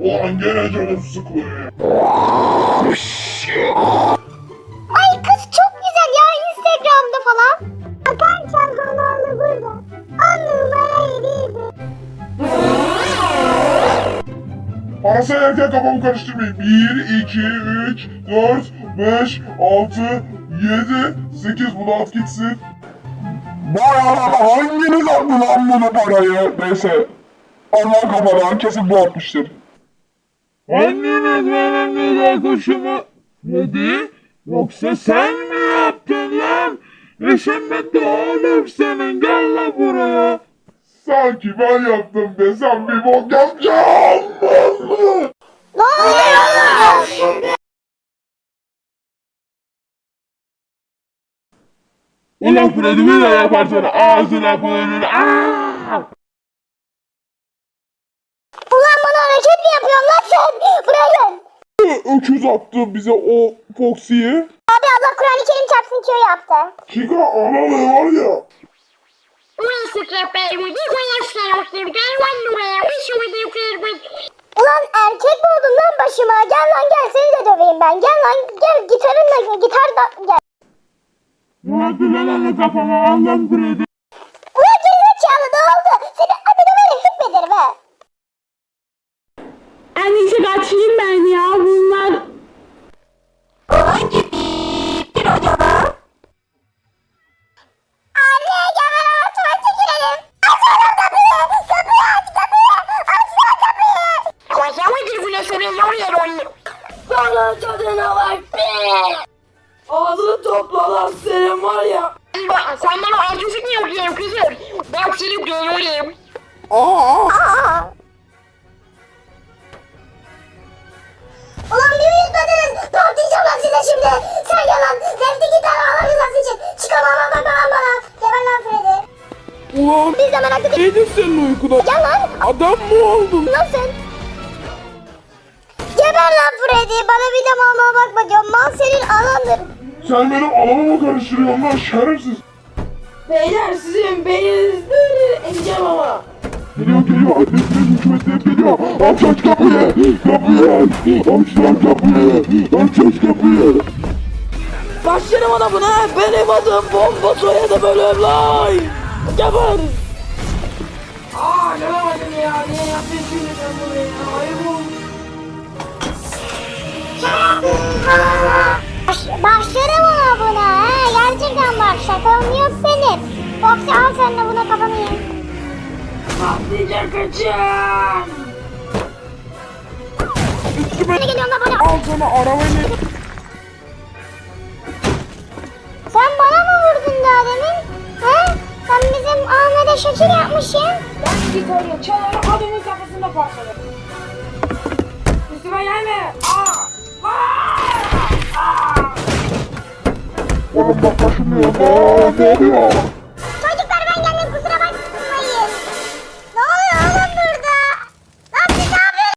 Ulan gene canım sıkılıyor. Ay kız çok güzel ya Instagram'da falan. Akan çantalarını burada. On numara yediydi. Parası erken kafamı karıştırmayın. 1, 2, 3, 4, 5, 6, 7, 8 bunu at gitsin. Bayağı hanginiz aldı lan bunu parayı? Neyse. Allah kafadan kesin bu atmıştır. Hanginiz benim güzel kuşumu yedi? Yoksa sen mi yaptın lan? Eşim bitti oğlum senin gel lan buraya. Sanki ben yaptım desem bir bok yapacağım. Ne oluyor? Ulan Freddy bir daha yaparsan ağzına koyulur. Aaaa! Ulan bana hareket mi yapıyorsun lan sen? Buraya gel. Öküz attı bize o Foxy'yi. Abi Allah Kur'an-ı Kerim çarpsın ki o yaptı. Chica analı var ya. Ulan erkek mi oldun lan başıma? Gel lan gel seni de döveyim ben. Gel lan gel gitarınla gitar da gel. Hadi lan onu kafama al lan Bana tadına bak be! Ağzını topla lan senin var ya! Sen bana artistik mi yapıyorsun kızım? Ben seni dövüyorum. Aa. Ulan bir uyutmadınız. Patlayacağım lan size şimdi. Sen yalan. Nefti gitar ağlarınız için. Çıkamam lan bana bana. Geber lan Freddy. Ulan Biz de meraklı değil. neydin senin uykuda? Gel lan. Adam mı oldun? Lan sen. Geber lan Freddy. Bana bir de mama bakma diyorum. Mal senin anandır. Sen benim anamı mı karıştırıyorsun lan şerefsiz? Beyler sizin beyniniz böyle engel ama! Geliyor geliyor adresine hükümetine geliyor. Aç aç kapıyı. Kapıyı aç. Aç lan kapıyı. Aç aç kapıyı. Başlarım ona buna! Benim adım Bomba soyadı bölüm lan! Geber! Aa gelemedim ya! Niye yaptın şimdi sen bunu ya? Ayıp olmuş! Baş- Başlarım ona buna. He. Gerçekten bak şakalım yok benim. Foxy al sen de buna kafanı ye. Patlayacak kaçın! Ne geliyorsun lan bana? Al sana arabayı! Sen bana mı vurdun daha demin? He? Sen bizim Ahmet'e şekil yapmışsın. Ben gitarı çalarak adamın kafasında parçaladım. Üstüme gelme! Aa! Aa! Aa! Oğlum bak